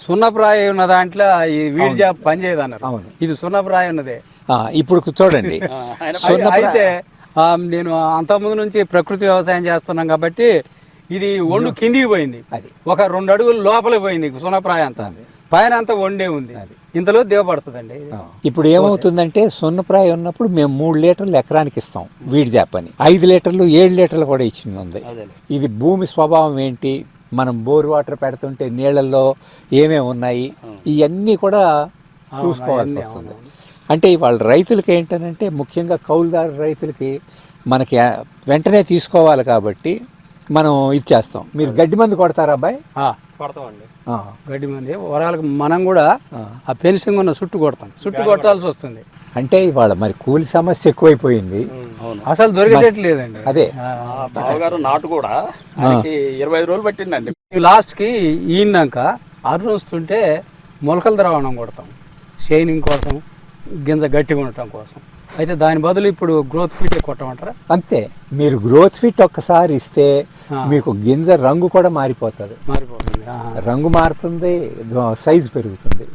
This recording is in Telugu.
సున్నప్రాయ ఉన్న దాంట్లో ఈ వీడి జాబ్ పని చేయదు అన్నారు. అవును. ఇది సున్నప్రాయ ఉన్నదే. ఇప్పుడు చూడండి. అయి- అయితే నేను అంతకుముందు నుంచి ప్రకృతి వ్యవసాయం చేస్తున్నాం కాబట్టి ఇది ఒండు కిందికి పోయింది. అది. ఒక రెండు అడుగులు లోపలికి పోయింది సున్నప్రాయ అంతా. పైన అంతా వండే ఉంది. ఇంతలో దిగబడుతుందండి ఇప్పుడు ఏమవుతుందంటే సున్నప్రాయ ఉన్నప్పుడు మేము మూడు లీటర్లు ఎకరానికి ఇస్తాం వీడి జాప్ అని ఐదు లీటర్లు ఏడు లీటర్లు కూడా ఇచ్చింది ఉంది. ఇది భూమి స్వభావం ఏంటి? మనం బోర్ వాటర్ పెడుతుంటే నీళ్ళల్లో ఏమేమి ఉన్నాయి? ఇవన్నీ కూడా చూసుకోవాల్సి వస్తుంది. అంటే ఇవాళ రైతులకి ఏంటనంటే ముఖ్యంగా కౌలుదారు రైతులకి మనకి వెంటనే తీసుకోవాలి కాబట్టి మనం ఇచ్చేస్తాం మీరు గడ్డి మందు కొడతారా అబ్బాయి? కొడతామండి. గడ్డి మంది. వరాలకు మనం కూడా ఆ. ఫెన్సింగ్ ఉన్న చుట్టు కొడతాం. చుట్టు కొట్టాల్సి వస్తుంది అంటే ఇవాళ మరి కూలి సమస్య ఎక్కువైపోయింది. అసలు దొరికేటట్లేదండి అదే. ఆ. బావగారు నాటు కూడా ఇరవై రోజులు పట్టిందండి. లాస్ట్కి ఈనాక అరుణ్ వస్తుంటే మొలకల ద్రావణం కొడతాం. షైనింగ్ కోసం గింజ గట్టిగా ఉండటం కోసం. అయితే దాని బదులు ఇప్పుడు గ్రోత్ ఫీట్ కొట్టమంటారా? అంతే. మీరు గ్రోత్ ఫిట్ ఒక్కసారి ఇస్తే మీకు గింజ రంగు కూడా మారిపోతుంది. మారిపోతుంది. రంగు మారుతుంది సైజు పెరుగుతుంది.